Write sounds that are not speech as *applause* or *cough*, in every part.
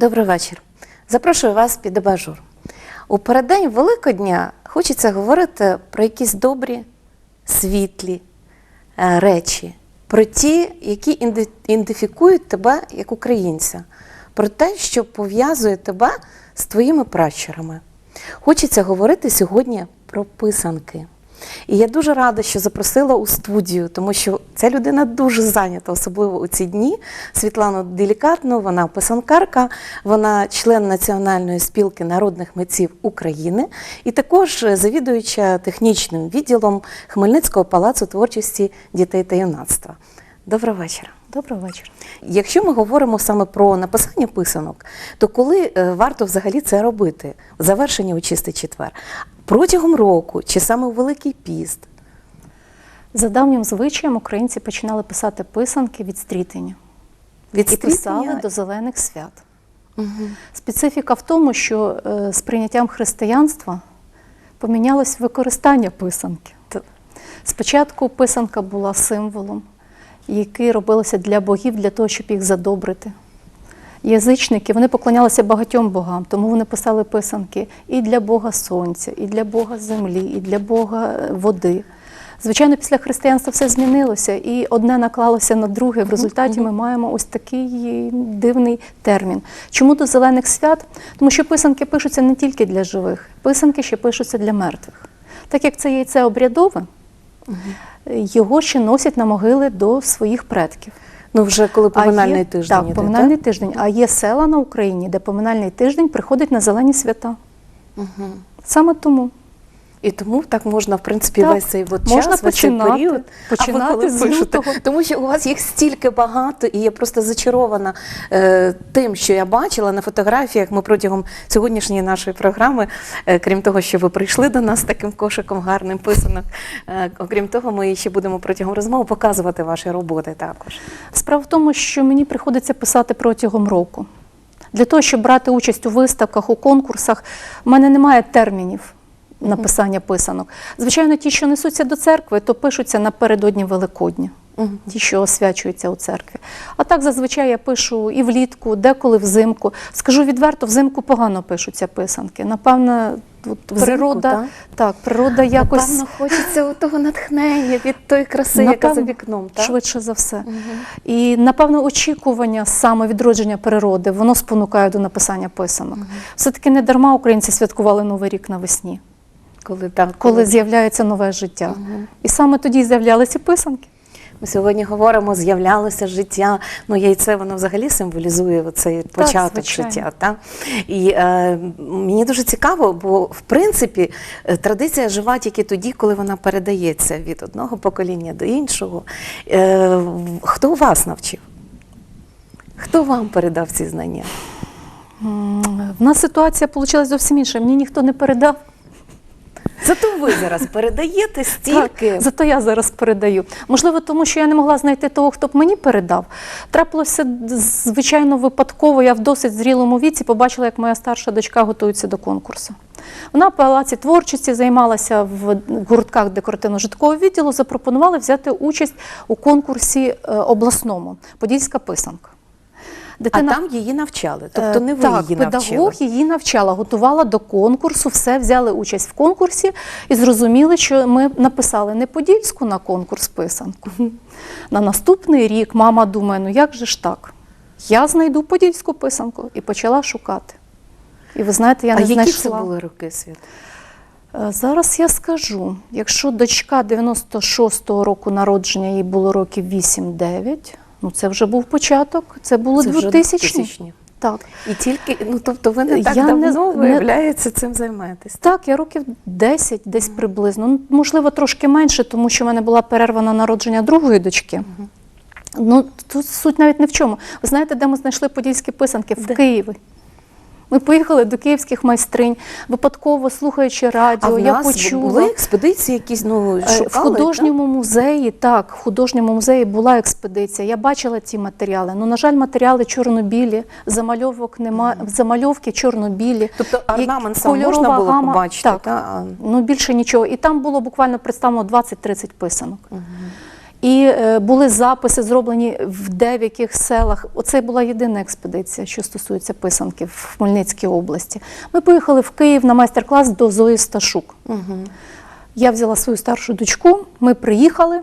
Добрий вечір. Запрошую вас під абажур. У переддень Великодня хочеться говорити про якісь добрі, світлі е, речі, про ті, які ідентифікують тебе як українця, про те, що пов'язує тебе з твоїми пращурами. Хочеться говорити сьогодні про писанки. І я дуже рада, що запросила у студію, тому що ця людина дуже зайнята, особливо у ці дні. Світлану Делікатну, вона писанкарка, вона член Національної спілки народних митців України і також завідуюча технічним відділом Хмельницького палацу творчості дітей та юнацтва. Доброго вечора. Добрий вечір. Якщо ми говоримо саме про написання писанок, то коли е, варто взагалі це робити? Завершення у чистий четвер? Протягом року чи саме у Великий піст? За давнім звичаєм українці починали писати писанки від стрітення Від і писали до зелених свят. Мгм. Специфіка в тому, що е, з прийняттям християнства помінялось використання писанки. Спочатку писанка була символом, який робилося для богів, для того, щоб їх задобрити. Язичники вони поклонялися багатьом богам, тому вони писали писанки і для Бога сонця, і для Бога землі, і для Бога е, води. Звичайно, після християнства все змінилося, і одне наклалося на друге. В результаті ми маємо ось такий дивний термін. Чому до зелених свят? Тому що писанки пишуться не тільки для живих, писанки ще пишуться для мертвих. Так як це яйце обрядове, його ще носять на могили до своїх предків. Ну, вже коли поминальний А є- тиждень. Так, іде, поминальний тиждень. А є села на Україні, де поминальний тиждень приходить на зелені свята. Угу. Саме тому. І тому так можна, в принципі, Так, весь цей от можна час, весь цей починати, період. починати а ви коли з пишете? лютого. Тому що у вас їх стільки багато, і я просто зачарована е, тим, що я бачила на фотографіях. Ми протягом сьогоднішньої нашої програми, е, крім того, що ви прийшли до нас таким кошиком гарним писанок. Е, окрім того, ми ще будемо протягом розмови показувати ваші роботи також. Справа в тому, що мені приходиться писати протягом року. Для того, щоб брати участь у виставках, у конкурсах, в мене немає термінів написання писанок. Звичайно, ті, що несуться до церкви, то пишуться напередодні Великодня. Ті, що освячуються у церкві. А так зазвичай я пишу і влітку, деколи взимку. Скажу відверто, взимку погано пишуться писанки. Напевно, тут Взимку, природа, так? так, природа якось Напевно, хочеться того натхнення від тої краси, яка за вікном. Так? швидше за все. І напевно очікування саме відродження природи, воно спонукає до написання писанок. Все-таки не дарма українці святкували Новий рік навесні, Коли, так, коли з'являється нове життя. І саме тоді з'являлися писанки. Ми сьогодні говоримо, з'являлося життя. Ну, яйце воно взагалі символізує цей початок звичайно. життя. Так? І е, мені дуже цікаво, бо в принципі е, традиція жива тільки тоді, коли вона передається від одного покоління до іншого. Е, хто вас навчив? Хто вам передав ці знання? В нас ситуація вийшла зовсім інша. Мені ніхто не передав. Зато ви зараз передаєте стільки. Так, зато я зараз передаю. Можливо, тому що я не могла знайти того, хто б мені передав. Трапилося звичайно випадково. Я в досить зрілому віці побачила, як моя старша дочка готується до конкурсу. Вона в палаці творчості займалася в гуртках декоративно-житкового відділу, запропонували взяти участь у конкурсі е, обласному Подільська писанка. А там її навчали. Тобто не ви Е, так, її педагог навчили. її навчала, готувала до конкурсу, все взяли участь в конкурсі і зрозуміли, що ми написали не подільську на конкурс писанку. На наступний рік мама думає, ну як же ж так? Я знайду подільську писанку і почала шукати. І ви знаєте, я а не які знайшла. це були роки свят? Е, Зараз я скажу, якщо дочка 96-го року народження, їй було років 8-9, ну це вже був початок, це 2000 2000-ні. Так. І тільки, ну тобто ви не так Я давно, не- виявляється, цим займаєтесь. Так, я років 10 десь приблизно. Ну, можливо, трошки менше, тому що в мене була перерва на народження другої дочки. Ну, тут суть навіть не в чому. Ви знаєте, де ми знайшли подільські писанки? В Де? Києві. Ми поїхали до київських майстринь, випадково слухаючи А радіо, в я почула. були експедиції якісь, ну, Е, шукали, В художньому музеї, так, в художньому музеї була експедиція. Я бачила ці матеріали. Ну, на жаль, матеріали чорно-білі, замальовок нема, замальовки чорно-білі. Тобто орнамент сам можна було гама- побачити? Так. та? Ну, більше нічого. І там було буквально представлено 20-30 писанок. І е, були записи зроблені в деяких селах. Оце була єдина експедиція, що стосується писанки в Хмельницькій області. Ми поїхали в Київ на майстер-клас до Зої Сташук. Я взяла свою старшу дочку, ми приїхали,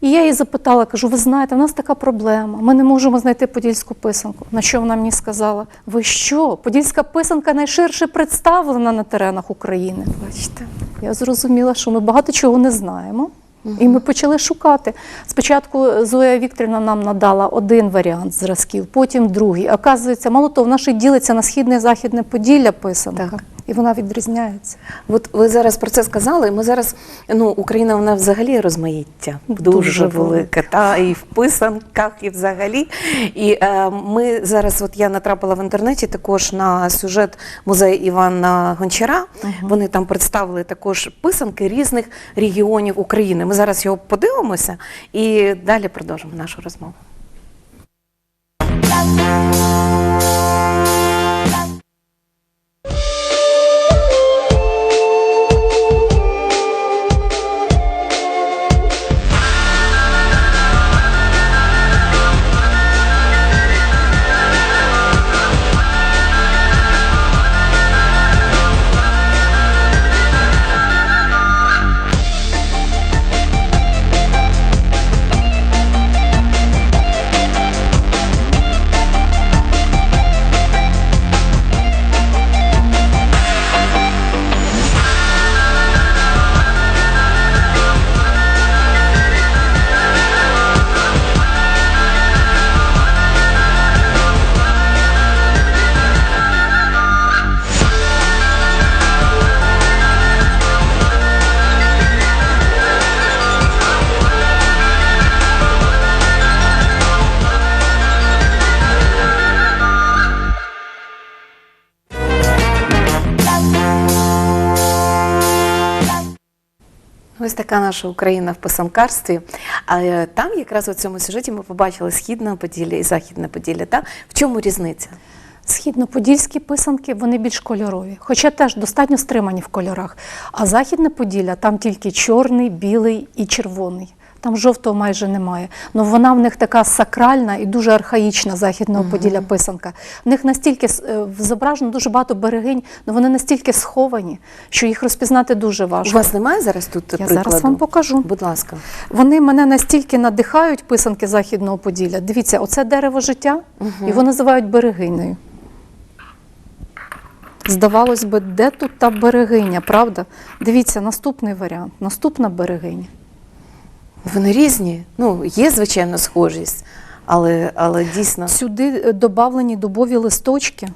і я її запитала, кажу: ви знаєте, в нас така проблема. Ми не можемо знайти подільську писанку. На що вона мені сказала? Ви що? Подільська писанка найширше представлена на теренах України. Бачите. Я зрозуміла, що ми багато чого не знаємо. І ми почали шукати. Спочатку Зоя Вікторівна нам надала один варіант зразків, потім другий. Оказується, мало того, в нас ділиться на східне і західне Поділля писанка. Так. І вона відрізняється. От ви зараз про це сказали. Ми зараз ну Україна вона взагалі розмаїття дуже, Дуже велике, та і в писанках, і взагалі. І е, ми зараз, от я натрапила в інтернеті також на сюжет музею Івана Гончара. Вони там представили також писанки різних регіонів України. Ми зараз його подивимося і далі продовжимо нашу розмову. Така наша Україна в писанкарстві. А е, там якраз у цьому сюжеті ми побачили східне Поділля і західне Поділля. Та? В чому різниця? Східно-подільські писанки вони більш кольорові, хоча теж достатньо стримані в кольорах. А західне Поділля там тільки чорний, білий і червоний. Там жовтого майже немає. Ну вона в них така сакральна і дуже архаїчна західного Поділля писанка. В них настільки е, зображено дуже багато берегинь, але вони настільки сховані, що їх розпізнати дуже важко. У вас немає зараз тут Я прикладу? зараз вам покажу. Будь ласка. Вони мене настільки надихають писанки західного Поділля. Дивіться, оце дерево життя, його називають берегинею. Здавалось би, де тут та берегиня, правда? Дивіться, наступний варіант, наступна берегиня. Вони різні. Ну, є, звичайно, схожість, але, але дійсно. Сюди е, додавлені дубові листочки,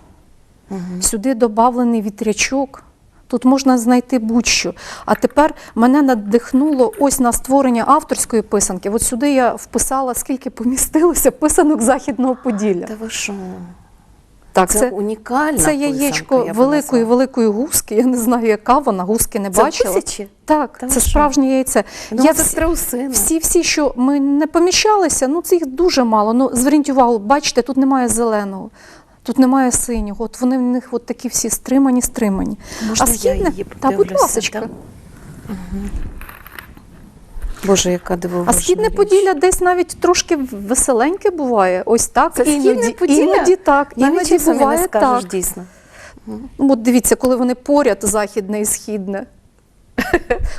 сюди додавлений вітрячок. Тут можна знайти будь-що. А тепер мене надихнуло ось на створення авторської писанки. От сюди я вписала, скільки помістилося писанок Західного Поділля. Та ви що? Так, Це, це, унікальна це яєчко великої великої гуски. Я не знаю, яка вона, гуски не Це бачила. тисячі? Так, Та це що? справжнє яйце. Ну, я це страусина. всі, всі, що ми не поміщалися, ну це їх дуже мало. Ну, зверніть увагу, бачите, тут немає зеленого. Тут немає синього, от вони в них от такі всі стримані, стримані. Можна а східне, та будь подивлюся, ласочка. Боже, яка дивовижна А східне річ. Поділля десь навіть трошки веселеньке буває. Ось так. Це іноді, східне Поділля? іноді так, Навіть іноді часом не буває скажеш, так. дійсно. Ну, От дивіться, коли вони поряд західне і східне. *laughs*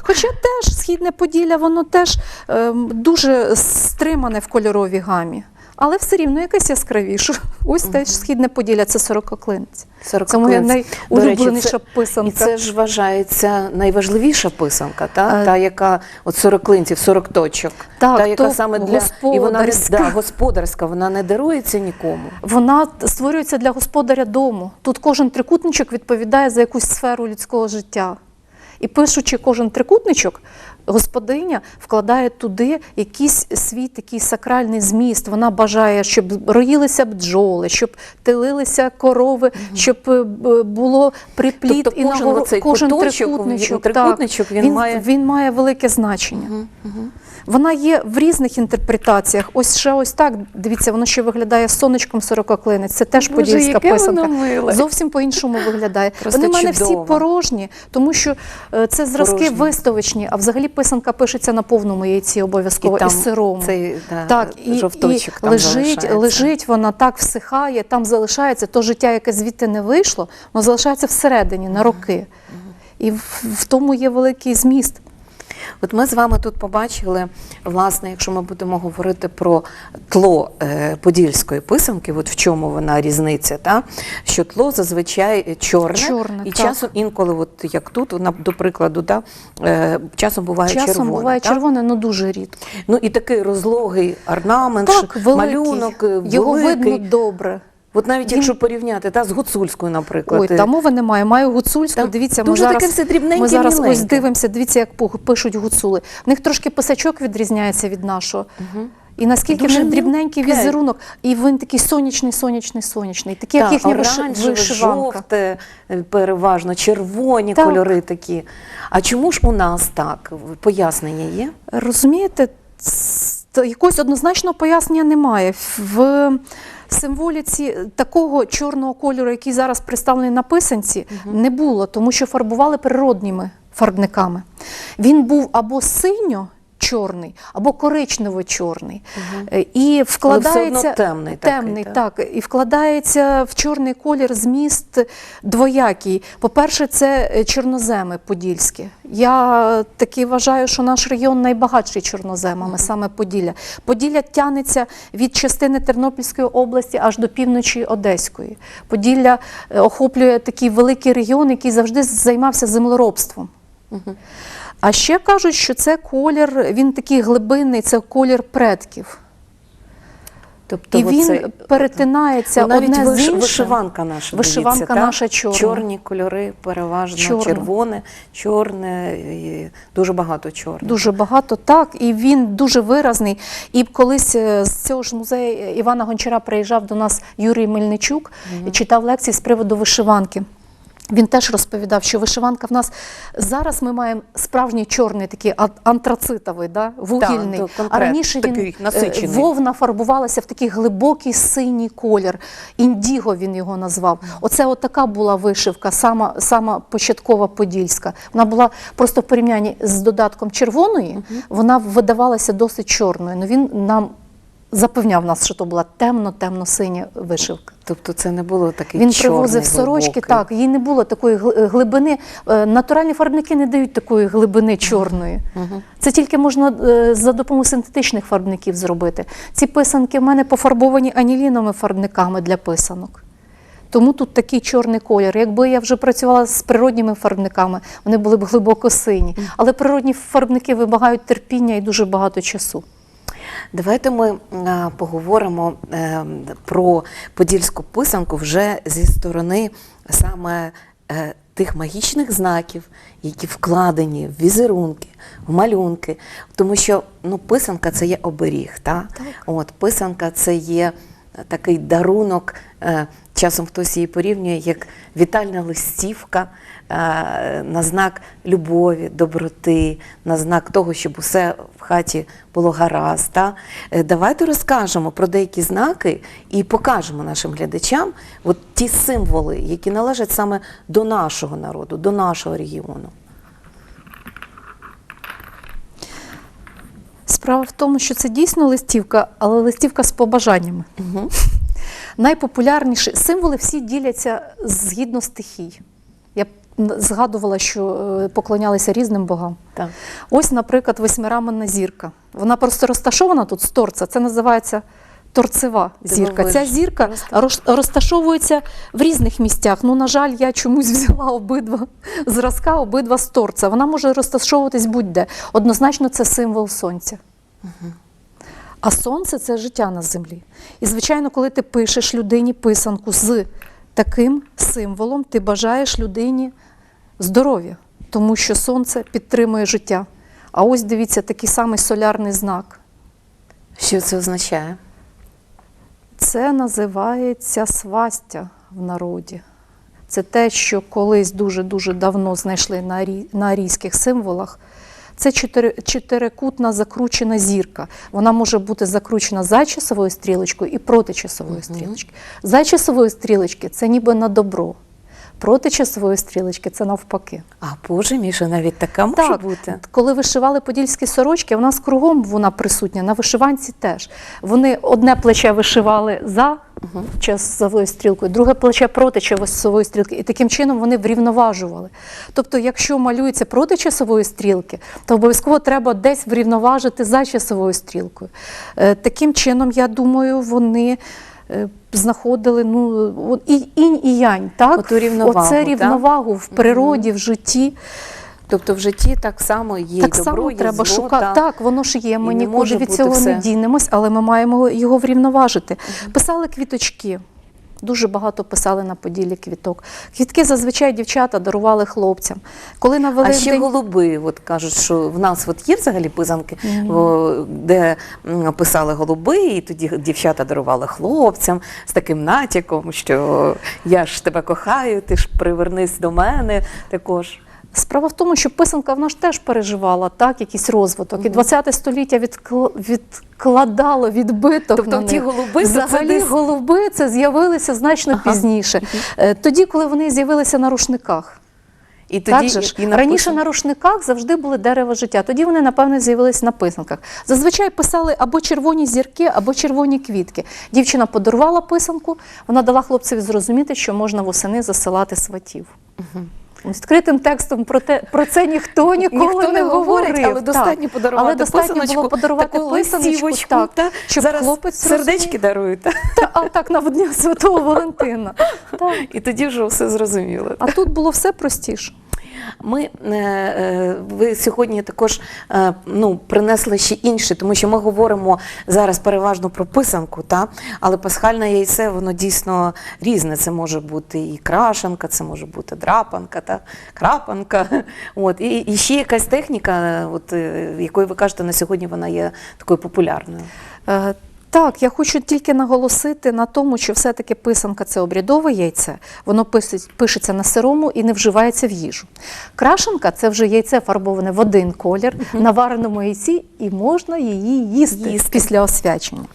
Хоча теж східне Поділля, воно теж ем, дуже стримане в кольоровій гамі. Але все рівно якесь яскравіше. Ось теж східне Поділля це сорококлинець. Це моя найулюбленіша речі, це- писанка. І це ж вважається найважливіша писанка, та, Е, та яка от 40 клинців, 40 точок. Так, та, яка то саме для і вона не да, господарська, вона не дарується нікому. Вона створюється для господаря дому. Тут кожен трикутничок відповідає за якусь сферу людського життя. І пишучи кожен трикутничок, господиня вкладає туди якийсь свій такий сакральний зміст. Вона бажає, щоб роїлися бджоли, щоб тилилися корови, щоб е, було припліт Тобто і кожен нагоро- кожен куточок, трикутничок. він- трикутничок, так, він має- він має велике значення. Вона є в різних інтерпретаціях. Ось ще ось так. Дивіться, воно ще виглядає сонечком сорококлинець. Це теж Боже, подільська яке писанка. воно миле. Зовсім по-іншому виглядає. Просто Вони в мене чудово. всі порожні, тому що е, це зразки Порожні. виставочні, а взагалі писанка пишеться на повному яйці обов'язково і, там сирому. цей да, Так, і, жовточок і там лежить, залишається. лежить, вона так всихає, там залишається то життя, яке звідти не вийшло, воно залишається всередині на роки. І в, в тому є великий зміст. От ми з вами тут побачили, власне, якщо ми будемо говорити про тло е, подільської писанки, от в чому вона різниця, та? що тло зазвичай чорне, Чорне, і так. часом інколи, от як тут, до прикладу, да, е, часом буває Часом червоне. буває так? червоне, але дуже рідко. Ну і такий розлогий орнамент, Так, великий. малюнок, е, Його великий. видно добре. От навіть якщо порівняти та, з гуцульською, наприклад. Ой, е, там мови немає. Маю гуцульську. Там Дивіться, ми дуже зараз, таке все дрібненьке, ми зараз ось дивимося, дивіться, як пишуть гуцули. В них трошки писачок відрізняється від нашого. І наскільки Дуже в них дрібненький мілке. візерунок, і він такий сонячний, сонячний, сонячний, такий, як їхня оранжеве, вишиванка. жовте, е, переважно, червоні Так. кольори такі. А чому ж у нас так? Пояснення є? Розумієте, якогось однозначного пояснення немає. В символіці такого чорного кольору, який зараз представлений на писанці, не було, тому що фарбували природніми фарбниками. Він був або синьо. Чорний або коричнево-чорний. Е, І вкладається одно темний такий, темний так? так, і вкладається в чорний колір зміст двоякий. По-перше, це е, чорноземи подільські. Я таки вважаю, що наш регіон найбагатший чорноземами, саме Поділля. Поділля тягнеться від частини Тернопільської області аж до півночі Одеської. Поділля е, охоплює такий великий регіон, який завжди займався землеробством. А ще кажуть, що це колір, він такий глибинний, це колір предків. Тобто І він оце- перетинається Ну, навіть одне з іншим. вишиванка наша. Вишиванка дивіться, наша чорна. Чорні кольори, переважно Чорна. червоне, чорне, і дуже багато чорних. Дуже багато, так, і він дуже виразний. І колись е, з цього ж музею Івана Гончара приїжджав до нас Юрій Мельничук і читав лекції з приводу вишиванки. Він теж розповідав, що вишиванка в нас зараз ми маємо справжній чорний такий антрацитовий, да, вугільний. то а раніше він е, насичений. вовна фарбувалася в такий глибокий синій колір. Індіго він його назвав. Оце от така була вишивка, сама, сама початкова подільська. Вона була просто в порівнянні з додатком червоної, вона видавалася досить чорною. Ну він нам запевняв нас, що то була темно-темно-синя вишивка. Тобто це не було такий Він чорний, привозив сорочки, глибокий. так, їй не було такої гли- глибини. Е, Натуральні фарбники не дають такої глибини чорної. Це тільки можна е, за допомогою синтетичних фарбників зробити. Ці писанки в мене пофарбовані аніліновими фарбниками для писанок. Тому тут такий чорний колір. Якби я вже працювала з природніми фарбниками, вони були б глибоко сині. Але природні фарбники вимагають терпіння і дуже багато часу. Давайте ми поговоримо е, про подільську писанку вже зі сторони саме е, тих магічних знаків, які вкладені в візерунки, в малюнки. Тому що ну, писанка це є оберіг. Та? От, писанка це є такий дарунок. Часом хтось її порівнює як вітальна листівка е, на знак любові, доброти, на знак того, щоб усе в хаті було гаразд. Та? Е, Давайте розкажемо про деякі знаки і покажемо нашим глядачам от ті символи, які належать саме до нашого народу, до нашого регіону. Справа в тому, що це дійсно листівка, але листівка з побажаннями. Угу. Найпопулярніші символи всі діляться згідно стихій. Я згадувала, що е, поклонялися різним богам. Так. Ось, наприклад, восьмираменна зірка. Вона просто розташована тут з торца. Це називається торцева зірка. Ця зірка роз- розташовується в різних місцях. Ну, на жаль, я чомусь *laughs* взяла обидва зразка, обидва з торца. Вона може розташовуватись будь-де. Однозначно, це символ сонця. А сонце це життя на землі. І, звичайно, коли ти пишеш людині писанку з таким символом, ти бажаєш людині здоров'я, тому що сонце підтримує життя. А ось дивіться, такий самий солярний знак. Що це означає? Це називається свастя в народі. Це те, що колись дуже-дуже давно знайшли на арійських символах. Це чотири, чотирикутна закручена зірка. Вона може бути закручена за часовою стрілочкою і проти часової стрілочки. За часової стрілочки це ніби на добро. Проти часової стрілочки це навпаки. А Боже Міша, навіть така може Так, бути. коли вишивали подільські сорочки, в нас кругом вона присутня, на вишиванці теж. Вони одне плече вишивали за часовою стрілкою, друге плече проти часової стрілки. І таким чином вони врівноважували. Тобто, якщо малюється проти часової стрілки, то обов'язково треба десь врівноважити за часовою стрілкою. Е, Таким чином, я думаю, вони. Е, Знаходили ну і інь і янь, так Оту рівновагу, Оце так? рівновагу в природі, в житті. Тобто в житті так само є Так добро, само є треба зло, шукати. та- Так, воно ж є. Ми нікуди від цього все. не дінемось, але ми маємо його врівноважити. Писали квіточки. Дуже багато писали на поділі квіток. Квітки зазвичай дівчата дарували хлопцям. Коли на А ще голуби, от кажуть, що в нас от є взагалі писанки, о, де писали голуби, і тоді дівчата дарували хлопцям з таким натяком, що я ж тебе кохаю, ти ж привернись до мене також. Справа в тому, що писанка вона ж теж переживала так, якийсь розвиток. І 20 століття відкл... відкладало відбиток. Тобто на ті голуби, це взагалі десь- голуби це з'явилися значно Ага. пізніше. Е, Тоді, коли вони з'явилися на рушниках. І тоді так же ж? і Раніше на рушниках завжди були дерева життя. Тоді вони, напевне, з'явилися на писанках. Зазвичай писали або червоні зірки, або червоні квітки. Дівчина подарувала писанку, вона дала хлопцеві зрозуміти, що можна восени засилати сватів. Відкритим текстом про, те, про це ніхто ніколи Ніхто не не говорить, говорив. але достатньо подарувати але достатньо писаночку, було подарувати таку писаночку, так, та? щоб Зараз хлопець сердечки дарують. Та, а так на Дня Святого Валентина. *laughs* Так. І тоді вже все зрозуміло. А тут було все простіше. Ми е, е, ви сьогодні також е, ну, принесли ще інше, тому що ми говоримо зараз переважно про писанку, та? але пасхальне яйце воно дійсно різне. Це може бути і крашенка, це може бути драпанка, та? крапанка. *laughs* От. І, і ще якась техніка, от, якою ви кажете, на сьогодні вона є такою популярною. Е, Так, я хочу тільки наголосити на тому, що все-таки писанка це обрядове яйце, воно пишеться на сирому і не вживається в їжу. Крашенка це вже яйце фарбоване в один колір на вареному яйці, і можна її їсти, Їсти. після освячення.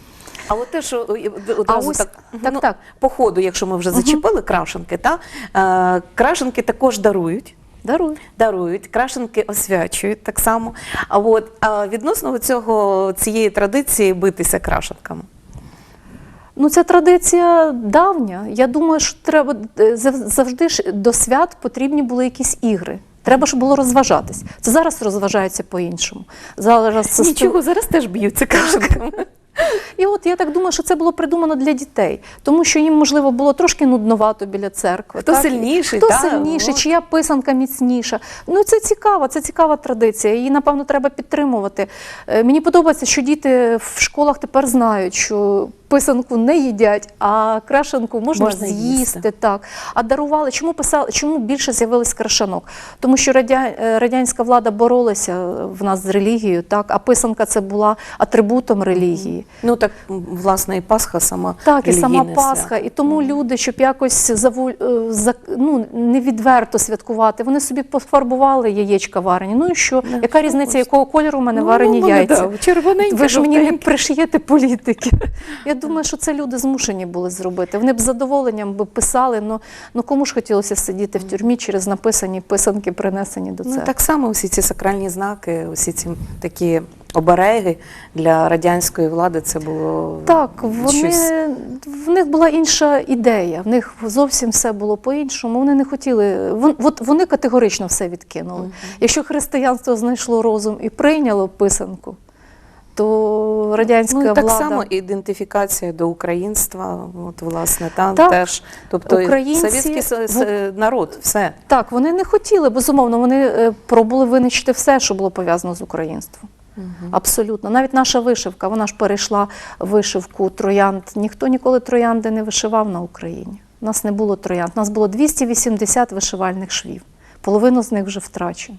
А от те, що е, одразу ось- так, так, ну, так. по ходу, якщо ми вже зачепили крашенки, та, е, крашенки також дарують. Дарую. дарують, крашенки освячують так само. А от а відносно цього цієї традиції битися крашенками. Ну, ця традиція давня. Я думаю, що треба е, завжди ж до свят потрібні були якісь ігри. Треба ж було розважатись. Це зараз розважаються по-іншому. Зараз Нічого, зараз теж б'ються *laughs* крашенками. *laughs* І от я так думаю, що це було придумано для дітей, тому що їм, можливо, було трошки нудновато біля церкви. Хто так? сильніший, хто та, сильніший, от. чия писанка міцніша. Ну це цікаво, це цікава традиція. Її, напевно, треба підтримувати. Е, Мені подобається, що діти в школах тепер знають, що писанку не їдять, а крашенку можна, Можна з'їсти. їсти. Так. А дарували. Чому писали? Чому більше з'явилось крашанок? Тому що радя... е, радянська влада боролася в нас з релігією, так, а писанка це була атрибутом релігії. Ну так, власне, і Пасха сама. Так, і сама Пасха. І тому люди, щоб якось заву... е, за... ну, не відверто святкувати, вони собі пофарбували яєчка варені. Ну і що? Да, Яка що різниця, якого кольору в мене Ну, варені ну, яйця? да, Ви ж мені не пришиєте політики. Я *laughs* думаю, що це люди змушені були зробити. Вони б з задоволенням би писали, ну, ну кому ж хотілося сидіти в тюрмі через написані писанки, принесені до Ну, так само всі ці сакральні знаки, усі ці такі обереги для радянської влади це було Так, вони, щось. в них була інша ідея, в них зовсім все було по-іншому. Вони не хотіли, вон- от вони категорично все відкинули. Якщо християнство знайшло розум і прийняло писанку, то радянська Ну, так влада... само ідентифікація до українства, от власне, там Так. теж. Тобто Українці- совєтський народ, все. Так, вони не хотіли, безумовно, вони е, пробували винищити все, що було пов'язано з українством. Абсолютно. Навіть наша вишивка, вона ж перейшла вишивку троянд. Ніхто ніколи троянди не вишивав на Україні. У нас не було троянд. У нас було 280 вишивальних швів. Половину з них вже втрачено.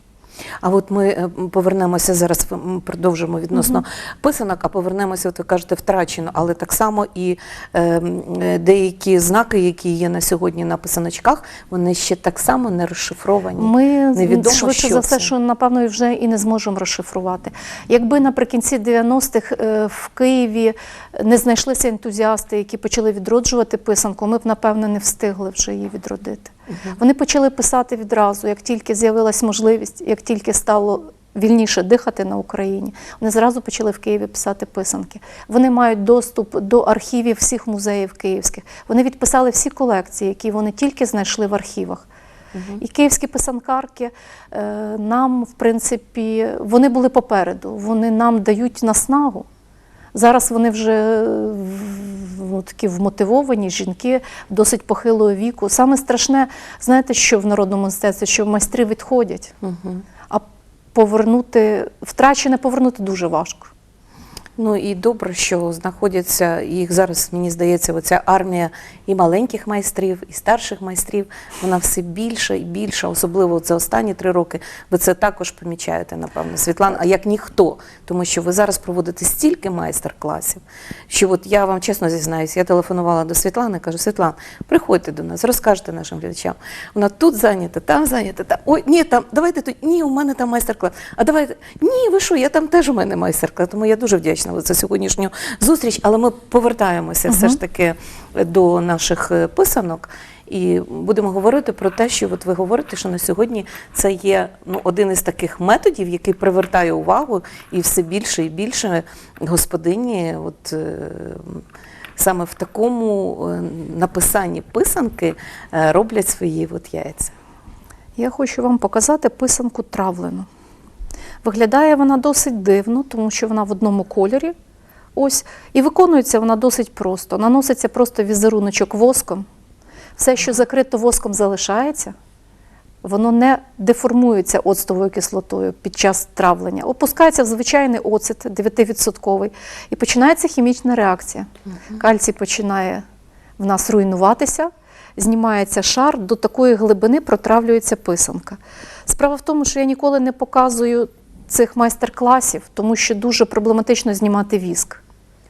А от ми е, повернемося зараз, продовжимо відносно писанок, а повернемося, от ви кажете, втрачено, але так само і е, е, деякі знаки, які є на сьогодні на писаночках, вони ще так само не розшифровані. Ми Невідомо, швидше що за все, що напевно вже і не зможемо розшифрувати. Якби наприкінці 90-х е, в Києві не знайшлися ентузіасти, які почали відроджувати писанку, ми б напевно не встигли вже її відродити. Вони почали писати відразу, як тільки з'явилась можливість, як тільки стало. Вільніше дихати на Україні. Вони зразу почали в Києві писати писанки. Вони мають доступ до архівів всіх музеїв київських. Вони відписали всі колекції, які вони тільки знайшли в архівах. І київські писанкарки е, нам, в принципі, вони були попереду, вони нам дають наснагу. Зараз вони вже в- такі вмотивовані жінки досить похилого віку. Саме страшне, знаєте, що в народному мистецтві, що майстри відходять, угу. а повернути, втрачене повернути дуже важко. Ну і добре, що знаходяться їх зараз, мені здається, оця армія і маленьких майстрів, і старших майстрів. Вона все більше і більше, особливо за останні три роки. Ви це також помічаєте, напевно, Світлана, а як ніхто, тому що ви зараз проводите стільки майстер-класів, що от я вам чесно зізнаюсь, я телефонувала до Світлани, кажу, Світлана, приходьте до нас, розкажете нашим глядачам. Вона тут зайнята, там зайнята, та ой, ні, там давайте тут, ні, у мене там майстер-клас. А давайте, ні, ви що, я там теж у мене майстер-клас. Тому я дуже вдячна за сьогоднішню зустріч. Але ми повертаємося все ж таки до наших е, писанок. І будемо говорити про те, що от ви говорите, що на сьогодні це є ну, один із таких методів, який привертає увагу, і все більше і більше господині, от е, саме в такому е, написанні писанки е, роблять свої от яйця. Я хочу вам показати писанку травлену. Виглядає вона досить дивно, тому що вона в одному кольорі. Ось, і виконується вона досить просто. Наноситься просто візеруночок воском. Все, що закрито воском, залишається. Воно не деформується оцтовою кислотою під час травлення. Опускається в звичайний оцет 9%, і починається хімічна реакція. Кальцій починає в нас руйнуватися, знімається шар, до такої глибини протравлюється писанка. Справа в тому, що я ніколи не показую цих майстер-класів, тому що дуже проблематично знімати віск.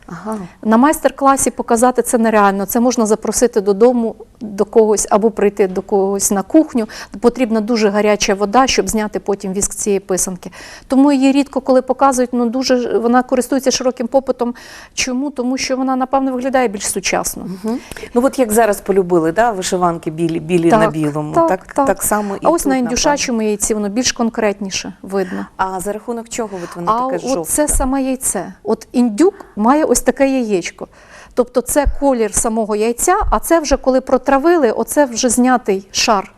Ага. На майстер-класі показати це нереально. Це можна запросити додому до когось або прийти до когось на кухню. Потрібна дуже гаряча вода, щоб зняти потім віск цієї писанки. Тому її рідко коли показують, ну дуже вона користується широким попитом. Чому? Тому що вона, напевно, виглядає більш сучасно. Мгм. Ну от як зараз полюбили, да, вишиванки білі, білі на білому, так, так, само і а ось тут, на індюшачому яйці воно більш конкретніше видно. А за рахунок чого от воно А таке от жовте? це саме яйце. От індюк має ось таке яєчко. Тобто це колір самого яйця, а це вже коли протравили, оце вже знятий шар.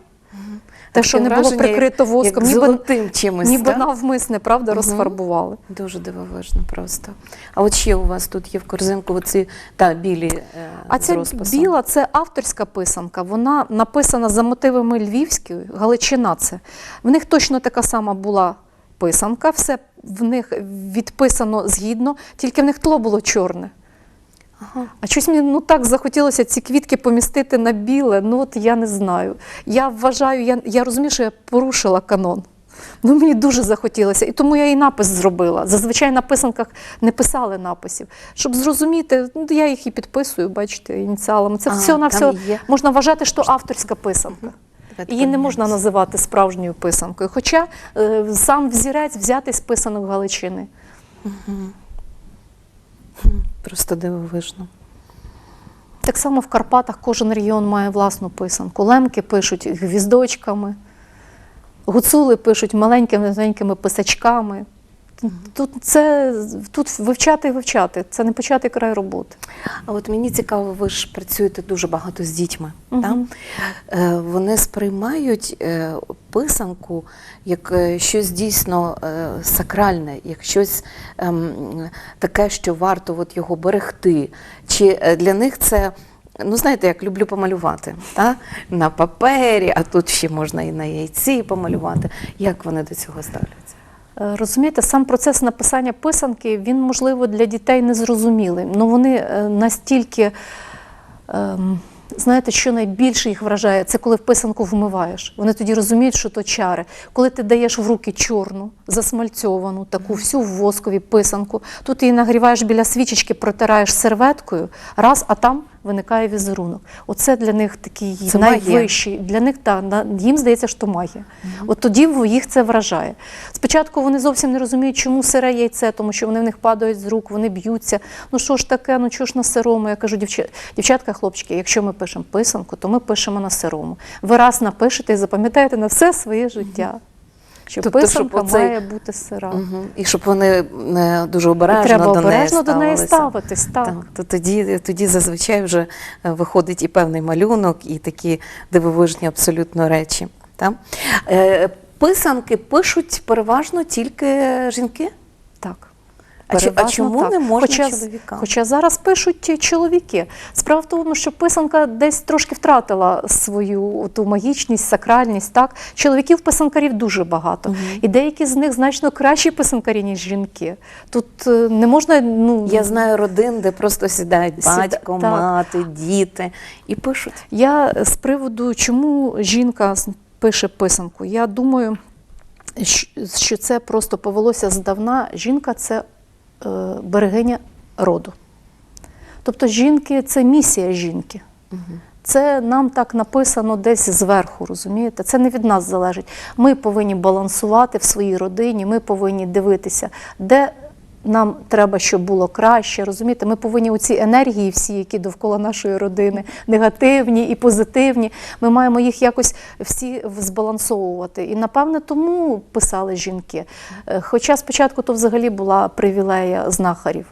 Те, що не було прикрито воском, як ніби, чимось, ніби так? навмисне, правда, розфарбували. Дуже дивовижно просто. А от ще у вас тут є в корзинку оці та, білі е, А ця біла це авторська писанка. Вона написана за мотивами львівської, Галичина це. В них точно така сама була писанка, все в них відписано згідно, тільки в них тло було чорне. Ага. А щось мені ну так захотілося ці квітки помістити на біле. Ну от я не знаю. Я вважаю, я, я розумію, що я порушила канон. Ну мені дуже захотілося, і тому я і напис зробила. Зазвичай на писанках не писали написів. Щоб зрозуміти, ну я їх і підписую, бачите, ініціалами. Це всього на є. можна вважати, що авторська писанка. Її не можна називати справжньою писанкою. Хоча е, сам взірець взятий з писанок Галичини. Просто дивовижно. Так само в Карпатах кожен регіон має власну писанку. Лемки пишуть гвіздочками, гуцули пишуть маленькими маленькими писачками. Тут це тут вивчати і вивчати. Це не початий край роботи. А от мені цікаво, ви ж працюєте дуже багато з дітьми. Мгм. Так? Е, вони сприймають е, писанку як е, щось дійсно е, сакральне, як щось ем, таке, що варто от його берегти. Чи е, для них це. Ну, знаєте, як люблю помалювати та? на папері, а тут ще можна і на яйці помалювати. Як вони до цього ставляться? Е, Розумієте, сам процес написання писанки, він, можливо, для дітей незрозумілий. але вони е, настільки ем, знаєте, що найбільше їх вражає, це коли в писанку вмиваєш. Вони тоді розуміють, що то чари. Коли ти даєш в руки чорну, засмальцьовану, таку всю в воскові писанку, тут її нагріваєш біля свічечки, протираєш серветкою, раз, а там виникає візерунок. Оце для них такий Це магія. найвищий. Для них та на- їм здається, що магія. От тоді їх це вражає. Спочатку вони зовсім не розуміють, чому сире яйце, тому що вони в них падають з рук, вони б'ються. Ну що ж таке, ну чого ж на сирому? Я кажу, дівча- дівчатка, хлопчики, якщо ми пишемо писанку, то ми пишемо на сирому. Ви раз напишете і запам'ятаєте на все своє життя. Що Тобто, щоб писанка оцей- має бути сира. Угу. І щоб вони не дуже І обережно треба до неї обережно до неї ставитись. Так. Так, то тоді, тоді зазвичай вже е, виходить і певний малюнок, і такі дивовижні абсолютно речі. Так? Е, писанки пишуть переважно тільки жінки. так. А, а чому так. не можна хоча, чоловікам? Хоча зараз пишуть чоловіки. Справа в тому, що писанка десь трошки втратила свою ту магічність, сакральність. Так? Чоловіків писанкарів дуже багато. І деякі з них значно кращі писанкарі, ніж жінки. Тут е, не можна. Ну, Я знаю родин, де просто сідають Сіда- батько, так. мати, діти і пишуть. Я з приводу, чому жінка пише писанку, я думаю, що це просто повелося здавна. Жінка це е, берегиня роду. Тобто жінки це місія жінки. Це нам так написано десь зверху, розумієте? Це не від нас залежить. Ми повинні балансувати в своїй родині, ми повинні дивитися, де нам треба, щоб було краще. Розумієте, ми повинні у ці енергії, всі, які довкола нашої родини, негативні і позитивні, ми маємо їх якось всі збалансовувати. І напевне тому писали жінки. Е, Хоча спочатку то взагалі була привілея знахарів.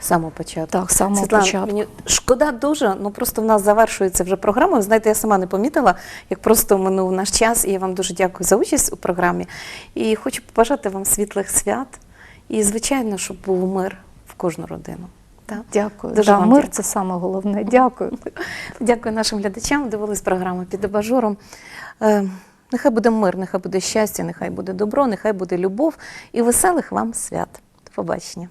З самого початку. Так, з самого Світлана, початку. Мені шкода дуже, ну просто в нас завершується вже програма. Ви знаєте, я сама не помітила, як просто минув наш час, і я вам дуже дякую за участь у програмі. І хочу побажати вам світлих свят. І, звичайно, щоб був мир в кожну родину. Так? Дякую. Дуже да, вам мир дякую. це саме головне. Дякую. Дякую нашим глядачам. Дивились програму під абажуром. Е, нехай буде мир, нехай буде щастя, нехай буде добро, нехай буде любов і веселих вам свят. До побачення.